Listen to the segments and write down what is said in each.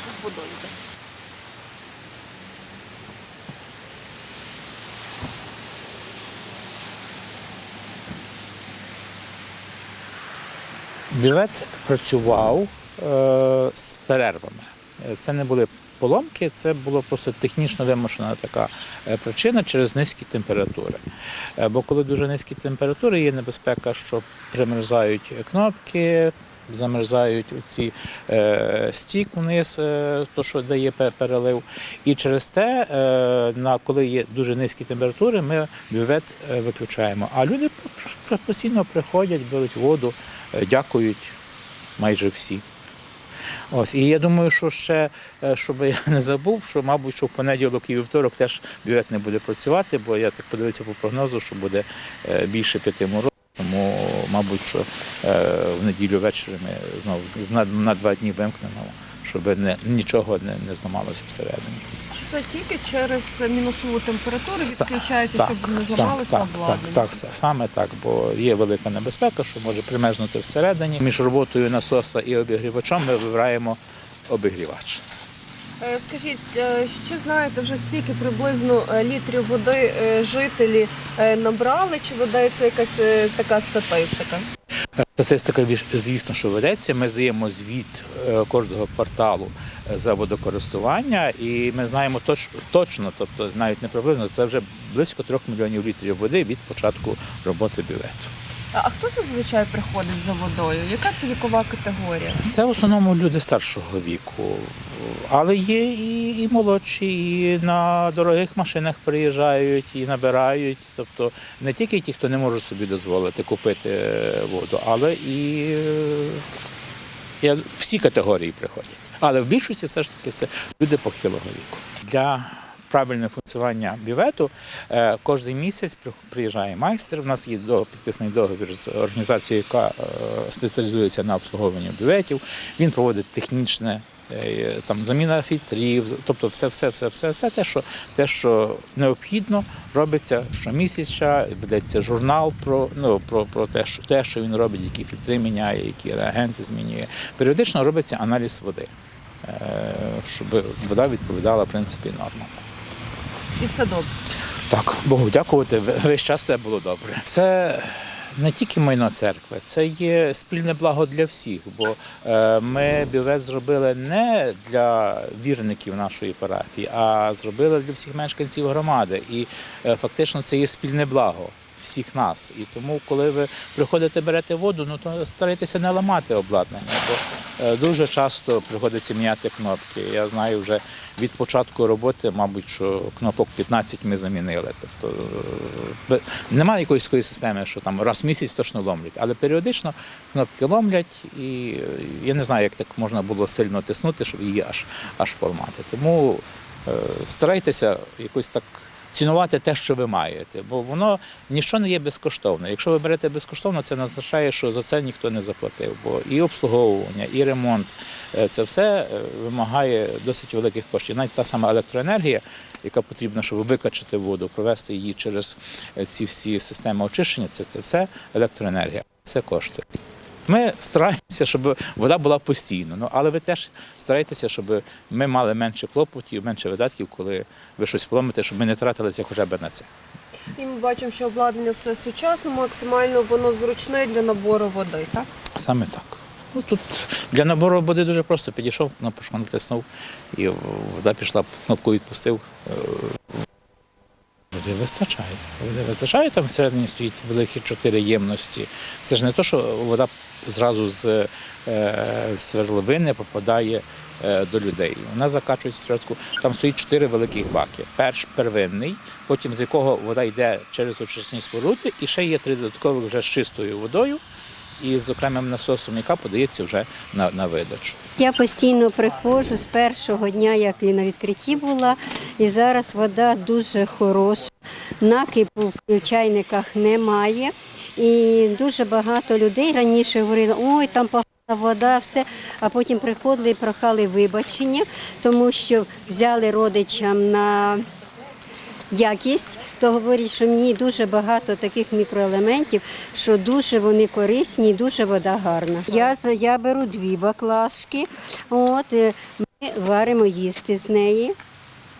що з водою? Бювет працював е, з перервами. Це не були поломки, це було просто технічно вимушена така е, причина через низькі температури. Е, Бо коли дуже низькі температури, є небезпека, що примерзають кнопки, замерзають оці е, стік вниз, е, то що дає перелив. І через те, е, на коли є дуже низькі температури, ми бювет виключаємо. А люди постійно приходять, беруть воду, дякують майже всі. Ось, і я думаю, що ще, щоб я не забув, що, мабуть, що в понеділок і вівторок теж бювет не буде працювати, бо я так подивився по прогнозу, що буде більше п'яти морозів. Мабуть, що е, в неділю ввечері ми знову на, два дні вимкнемо, щоб не, нічого не, не зламалося всередині. Це тільки через мінусову температуру відключається, так, щоб не зламалося так, обладнання. Так, так, саме так, бо є велика небезпека, що може примерзнути всередині. Між роботою насоса і обігрівачем ми вибираємо обігрівач. Е, Скажіть, е, чи знаєте вже стільки приблизно е, літрів води жителі набрали, чи ведеться якась така статистика? Статистика, звісно, що ведеться. Ми здаємо звіт кожного кварталу за водокористування, і ми знаємо точ, точно, тобто навіть не приблизно, це вже близько трьох мільйонів літрів води від початку роботи бювету. А хто зазвичай приходить за водою? Яка це вікова категорія? Це в основному люди старшого віку, але є і, і молодші, і на дорогих машинах приїжджають, і набирають. Тобто не тільки ті, хто не може собі дозволити купити е, воду, але і, е, і всі категорії приходять. Але в більшості все ж таки це люди похилого віку. Для правильного функціонування бювету е, кожен місяць приїжджає майстер. У нас є підписаний договір з організацією, яка е, спеціалізується на обслуговуванні бюветів. Він проводить технічне. е, Там заміна фільтрів, тобто все, все, все, все, все те, що те, що необхідно, робиться щомісяця, ведеться журнал про ну про, про те, що те, що він робить, які фільтри міняє, які реагенти змінює. Періодично робиться аналіз води, щоб вода відповідала в принципі нормам. І все добре. Так, Богу дякувати, весь час все було добре. Це не тільки майно церкви, це є спільне благо для всіх, бо е, ми бювет зробили не для вірників нашої парафії, а зробили для всіх мешканців громади. І е, фактично це є спільне благо. Всіх нас. І тому, коли ви приходите, берете воду, ну то старайтеся не ламати обладнання, бо е, дуже часто приходиться міняти кнопки. Я знаю вже від початку роботи, мабуть, що кнопок 15 ми замінили. Тобто е, немає якоїсь такої системи, що там раз в місяць точно ломлять, але періодично кнопки ломлять, і е, я не знаю, як так можна було сильно тиснути, щоб її аж аж поламати. Тому старайтеся якось так. Цінувати те, що ви маєте, бо воно нічого не є безкоштовне. Якщо ви берете безкоштовно, це не означає, що за це ніхто не заплатив. Бо і обслуговування, і ремонт е, це все е, вимагає досить великих коштів. Навіть та сама електроенергія, яка потрібна, щоб викачати воду, провести її через е, ці всі системи очищення, це, все електроенергія. Це коштує. Ми стараємося, щоб вода була постійно. Ну але ви теж старайтеся, щоб ми мали менше клопотів, менше видатків, коли ви щось поломите, щоб ми не тратилися хоча б на це. І ми бачимо, що обладнання все сучасно, максимально воно зручне для набору води, так? Саме так. Ну тут для набору води дуже просто підійшов, кнопочку натиснув, і вода пішла, кнопку відпустив. Води вистачає. Води вистачає, там всередині стоїть великі чотири ємності. Це ж не то, що вода зразу з е, свердловини попадає е, до людей. Вона закачується спочатку. Там стоїть чотири великих баки. Перш первинний, потім з якого вода йде через очисні споруди, і ще є три додаткових вже з чистою водою і з окремим насосом, яка подається вже на, на видачу. Я постійно приходжу з першого дня, як і на відкритті була, і зараз вода дуже хороша. Накипу в чайниках немає. І дуже багато людей раніше говорили, ой, там погана вода, все. А потім приходили і прохали вибачення, тому що взяли родичам на якість, то говорять, що мені дуже багато таких мікроелементів, що дуже вони корисні і дуже вода гарна. Я, я беру дві баклажки, от, е, Ми варимо їсти з неї.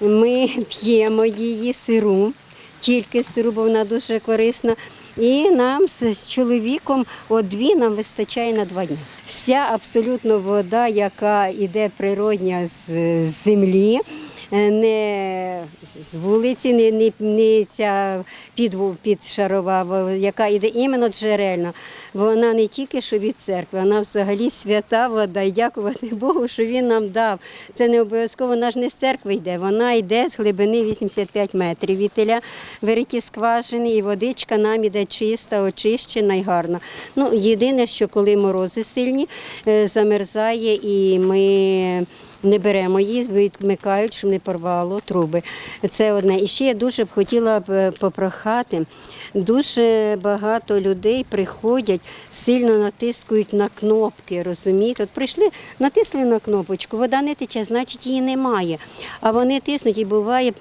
Ми п'ємо її сиру, тільки сиру, бо вона дуже корисна. І нам з, чоловіком от дві нам вистачає на два дні. Вся абсолютно вода, яка йде природня з, землі, не з вулиці, не, не, не ця підву- підшарова, яка йде іменно джерельна. Вона не тільки що від церкви, вона взагалі свята вода. І дякувати Богу, що він нам дав. Це не обов'язково, вона ж не з церкви йде, вона йде з глибини 85 метрів. Вітеля вириті скважини, і водичка нам іде чиста, очищена і гарна. Ну, єдине, що коли морози сильні, е, замерзає і ми. Не беремо її, відмикають, щоб не порвало труби. Це одне. І ще я дуже б хотіла е, попрохати. Дуже багато людей приходять, сильно натискають на кнопки, розумієте? От прийшли, натисли на кнопочку, вода не тече, значить її немає. А вони тиснуть і буває,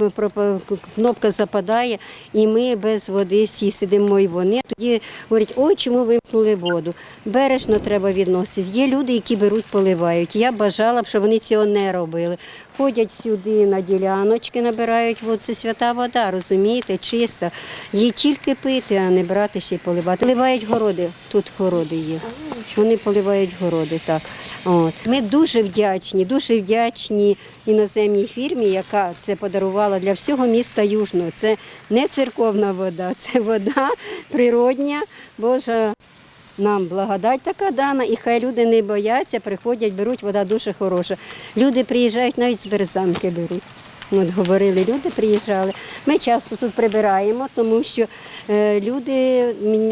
кнопка западає, і ми без води всі сидимо, і вони тоді говорять, ой, чому вимкнули воду. Бережно треба відноситись. Є люди, які беруть, поливають. Я бажала б, щоб вони цього не робили. Ходять сюди на діляночки, набирають воду. Це свята вода, розумієте, чиста. Її тільки пити, а не брати ще й поливати. Поливають городи, тут городи є. Вони поливають городи, так. От. Ми дуже вдячні, дуже вдячні іноземній фірмі, яка це подарувала для всього міста Южного. Це не церковна вода, це вода природня, Божа. Нам благодать така дана, і хай люди не бояться, приходять, беруть, вода дуже хороша. Люди приїжджають, навіть з березанки беруть. От говорили, люди приїжджали. Ми часто тут прибираємо, тому що е, люди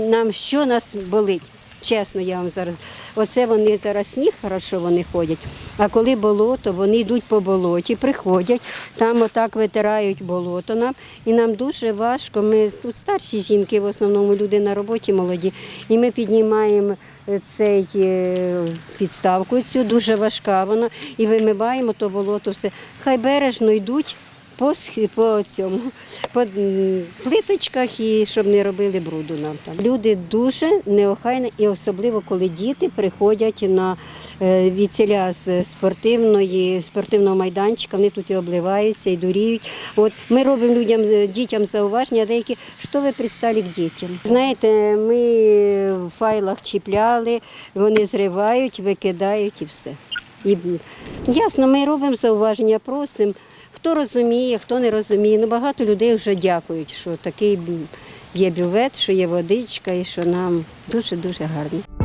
нам що нас болить. Чесно, я вам зараз. Оце вони зараз сніг, хорошо вони ходять. А коли болото, вони йдуть по болоті, приходять, там отак витирають болото нам. І нам дуже важко. Ми тут старші жінки, в основному люди на роботі молоді. І ми піднімаємо е, цей е, підставку цю, дуже важка вона, і вимиваємо то болото все. Хай бережно йдуть по, по цьому, по плиточках і щоб не робили бруду нам там. Люди дуже неохайні, і особливо коли діти приходять на е, віціля з спортивної, спортивного майданчика, вони тут і обливаються, і дуріють. От ми робимо людям дітям зауваження, деякі що ви пристали к дітям. Знаєте, ми в файлах чіпляли, вони зривають, викидають і все. І, ясно, ми робимо зауваження, просимо. Хто розуміє, хто не розуміє. Ну багато людей вже дякують, що такий є бювет, що є водичка і що нам дуже дуже гарно.